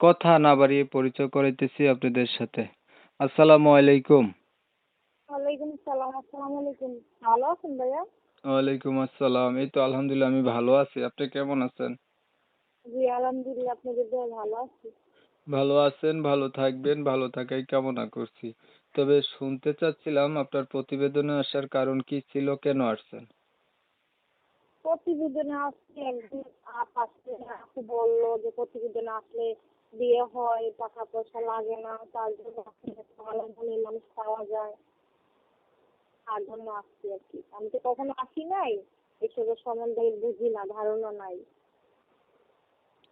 কথা না বাড়িয়ে পরিচয় করাইতেছি আপনাদের সাথে। আসসালামু আলাইকুম। ওয়ালাইকুম সালাম আসসালামু আলাইকুম। ভালো আছেন ভাইয়া? ওয়ালাইকুম আসসালাম। এই তো আলহামদুলিল্লাহ আমি ভালো আছি। আপনি কেমন আছেন? জি আলহামদুলিল্লাহ আপনাদের দোয়া ভালো আছি। ভালো আছেন ভালো থাকবেন ভালো থাকাই কামনা করছি। তবে শুনতে চাচ্ছিলাম আপনার প্রতিবেদনে আসার কারণ কি ছিল কেন আসছেন? প্রতিবেদনে আসছে একদিন আপু বলল যে প্রতিবেদনে আসলে বিয়ে হয় টাকা পয়সা লাগে না তার জন্য আসলে ভালো মানুষ পাওয়া যায়। তার জন্য আসছি আর কি। আমি তো কখনো আসি নাই এসবের সম্বন্ধে বুঝি না ধারণা নাই।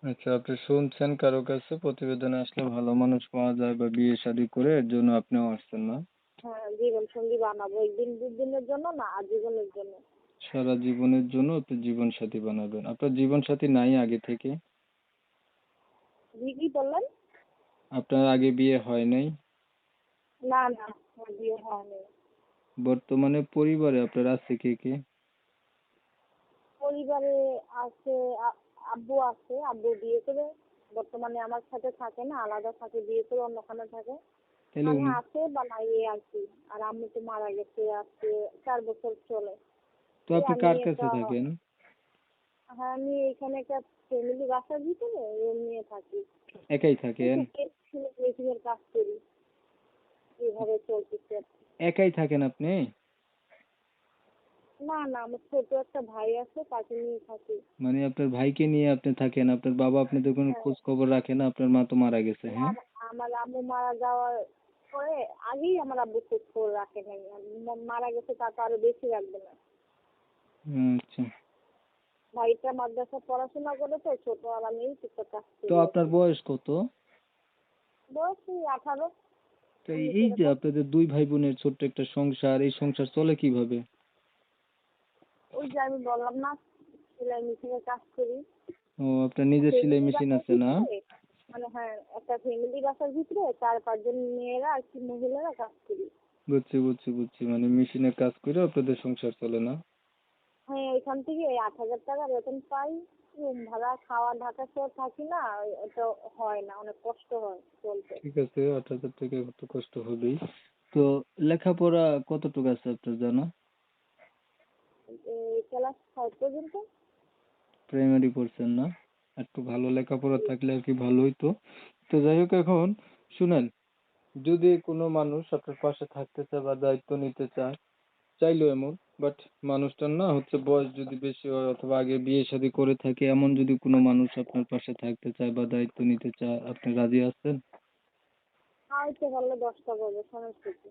আচ্ছা আপনি শুনছেন কারও কাছে? প্রতিবেদনে আসলে ভালো মানুষ পাওয়া যায় বা বিয়ে শাদী করে এর জন্য আপনিও আসছেন না? হ্যাঁ জীবন সঙ্গী বানাবো। একদিন দুদিনের জন্য না আজীবনের জন্য? সারা জীবনের জন্য আপনি জীবন সাথী বানাবেন। আপনার জীবন সাথী নাই আগে থেকে? জি কি বললেন? আপনার আগে বিয়ে হয় নাই? না না আমার বিয়ে হয়নি বর্তমানে পরিবারে আপনার আছে কে কে? পরিবারে আছে আ- আব্বু আছে আব্বু বিয়ে করে বর্তমানে আমার সাথে থাকে না আলাদা থাকে বিয়ে করে অন্যখানে থাকে। তাহলে মানে উনি আছে বা নাই এই আর কি আর আম্মু তো মারা গেছে আজকে চার বছর চলে। তো আপনি কার কাছে থাকেন? হ্যাঁ আমি এখানে একটা ফ্যামিলি বাসার ভিতরে রুম নিয়ে থাকি। একাই থাকেন মেশিনের কাজ করি। এইভাবে চলতেছে একাই থাকেন আপনি? না না আমার ছোট একটা ভাই আছে তাকে নিয়ে থাকি। মানে আপনার ভাইকে নিয়ে আপনি থাকেন আপনার বাবা আপনাদের কোনো হ্যাঁ। খোঁজ খবর রাখে না আপনার মা তো মারা গেছে হ্যাঁ? আমার আম্মু মারা যাওয়ার পরে আগেই আমার আব্বু খোঁজ খবর রাখে নাই। মারা গেছে তা তো আরও বেশি রাখবে না। আচ্ছা। ভাইটা মাদ্রাসা পড়াশোনা করে তো ছোট আর আমি টুকটাক কাজ তো আপনার বয়স কত? বয়স আঠারো। তো এই- যে আপনাদের দুই ভাই বোনের ছোট্ট একটা সংসার এই সংসার চলে কীভাবে? ওই যে আমি বললাম না সেলাই মেশিনের কাজ করি। ও আপনার নিজের সেলাই মেশিন আছে না? মানে হ্যাঁ একটা ফ্যামিলি বাসার ভিতরে চার পাঁচজন মেয়েরা আর কি মহিলারা কাজ করি। বুঝছি বুঝছি বুঝছি মানে মেশিনের কাজ করে আপনাদের সংসার চলে না? হ্যাঁ এখান থেকে এই আট হাজার টাকা বেতন পাই। রুম ভাড়া খাওয়া ঢাকা শহর থাকি না ওটা হয় না অনেক কষ্ট হয় চলতে। ঠিক আছে আট হাজার টাকা একটু কষ্ট হবেই। তো লেখাপড়া কতটুকু আছে আপনার জানা? ক্লাস ফাইভ পর্যন্ত। প্রাইমারি পড়ছেন না? একটু ভালো লেখাপড়া থাকলে আর কি ভালো হইতো তো যাই হোক এখন শুনেন যদি কোনো মানুষ আপনার পাশে থাকতে চায় বা দায়িত্ব নিতে চায় চাইলো এমন বাট মানুষটার না হচ্ছে বয়স যদি বেশি হয় অথবা আগে বিয়ে শাদী করে থাকে এমন যদি কোনো মানুষ আপনার পাশে থাকতে চায় বা দায়িত্ব নিতে চায় আপনি রাজি আছেন? হয়তো পারলে দশটা করবে সমস্যা কি?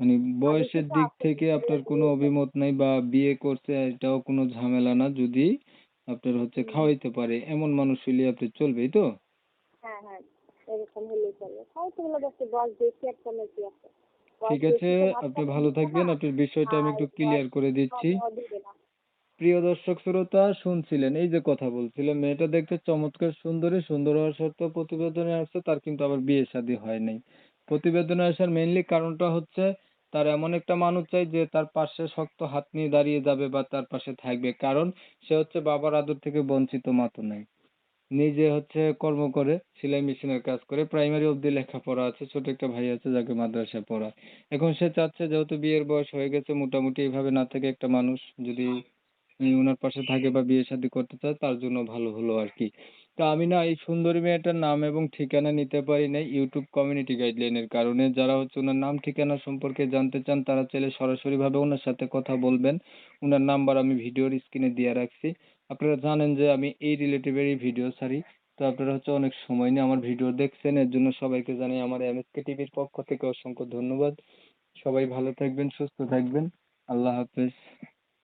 মানে বয়সের দিক থেকে আপনার কোনো অভিমত নাই বা বিয়ে করছে এটাও কোনো ঝামেলা না যদি আপনার হচ্ছে খাওয়াইতে পারে এমন মানুষ হলে আপনি চলবেই তো? হ্যাঁ হ্যাঁ এরকম হলেই চলবে। হয়তো হলে দশটা বয়স বেশি কমে কি আছে? ঠিক আছে আপনি ভালো থাকবেন আপনার বিষয়টা আমি একটু ক্লিয়ার করে দিচ্ছি। প্রিয় দর্শক শ্রোতা শুনছিলেন এই যে কথা বলছিলাম মেয়েটা দেখতে চমৎকার সুন্দরী সুন্দর হওয়ার সত্ত্বেও প্রতিবেদনে আসছে তার কিন্তু আবার বিয়ে শাদী হয় নাই। প্রতিবেদনে আসার মেইনলি কারণটা হচ্ছে তার এমন একটা মানুষ চাই যে তার পাশে শক্ত হাত নিয়ে দাঁড়িয়ে যাবে বা তার পাশে থাকবে কারণ সে হচ্ছে বাবার আদর থেকে বঞ্চিত মাত্র নাই। নিজে হচ্ছে কর্ম করে, সেলাই মেশিনের কাজ করে প্রাইমারি অবধি লেখাপড়া আছে, ছোট একটা ভাই আছে যাকে মাদ্রাসায় পড়ায়। এখন সে চাচ্ছে যেহেতু বিয়ের বয়স হয়ে গেছে, মোটামুটি এইভাবে না থেকে একটা মানুষ যদি ওনার পাশে থাকে বা বিয়ে শাদী করতে চায়, তার জন্য ভালো হলো আর কি। তা আমি না এই সুন্দরী মেয়েটার নাম এবং ঠিকানা নিতে পারি না ইউটিউব কমিউনিটি গাইডলাইনের কারণে। যারা হচ্ছে ওনার নাম ঠিকানা সম্পর্কে জানতে চান, তারা চাইলে সরাসরি ভাবে ওনার সাথে কথা বলবেন। ওনার নাম্বার আমি ভিডিওর স্ক্রিনে দিয়ে রাখছি। আপনারা জানেন যে আমি এই রিলেটিভেরই ভিডিও ছাড়ি। তো আপনারা হচ্ছে অনেক সময় নিয়ে আমার ভিডিও দেখছেন। এর জন্য সবাইকে জানাই আমার এমএসকে টিভির পক্ষ থেকে অসংখ্য ধন্যবাদ। সবাই ভালো থাকবেন, সুস্থ থাকবেন। আল্লাহ হাফেজ।